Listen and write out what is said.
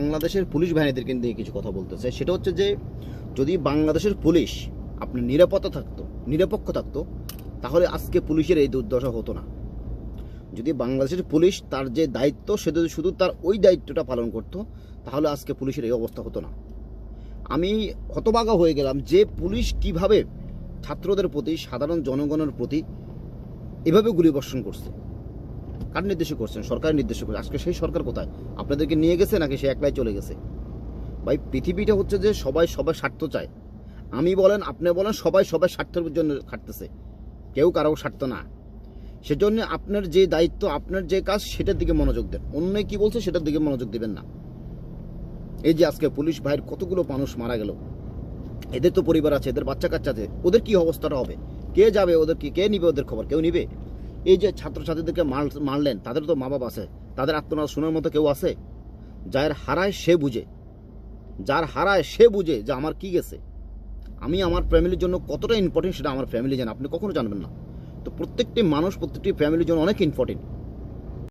বাংলাদেশের পুলিশ বাহিনীদেরকে নিয়ে কিছু কথা বলতে চাই সেটা হচ্ছে যে, যদি বাংলাদেশের পুলিশ আপনার নিরাপত্তা থাকতো, নিরপেক্ষ থাকতো, তাহলে আজকে পুলিশের এই দুর্দশা হতো না। যদি বাংলাদেশের পুলিশ তার যে দায়িত্ব, সে যদি শুধু তার ওই দায়িত্বটা পালন করতো, তাহলে আজকে পুলিশের এই অবস্থা হতো না। আমি হতবাগা হয়ে গেলাম যে পুলিশ কীভাবে ছাত্রদের প্রতি, সাধারণ জনগণের প্রতি এভাবে গুলিবর্ষণ করছে। কার নির্দেশে করছেন? সরকারের নির্দেশে করছে আজকে সেই সরকার কোথায়? আপনাদেরকে নিয়ে গেছে নাকি সে একলাই চলে গেছে? ভাই, পৃথিবীটা হচ্ছে যে সবাই সবার স্বার্থ চায়। আমি বলেন, আপনি বলেন, সবাই সবার স্বার্থের জন্য খাটতেছে। কেউ কারও স্বার্থ না। সেজন্য আপনার যে দায়িত্ব, আপনার যে কাজ, সেটার দিকে মনোযোগ দেন। অন্য কি বলছে, সেটার দিকে মনোযোগ দিবেন না। এই যে আজকে পুলিশ ভাইয়ের কতগুলো মানুষ মারা গেল। এদের তো পরিবার আছে, এদের বাচ্চা কাচ্চা আছে। ওদের কি অবস্থাটা হবে? কে যাবে ওদের কি কে নিবে ওদের খবর? কেউ নিবে? এই যে ছাত্রছাত্রীদেরকে মার মারলেন তাদের তো মা বাবা আছে, তাদের আত্মনাথ শোনার মতো কেউ আছে? যার হারায় সে বুঝে, যার হারায় সে বুঝে যে আমার কি গেছে। আমি আমার ফ্যামিলির জন্য কতটা ইম্পর্টেন্ট সেটা আমার ফ্যামিলি জানে, আপনি কখনো জানবেন না। তো প্রত্যেকটি মানুষ, প্রত্যেকটি ফ্যামিলির জন্য অনেক ইম্পর্টেন্ট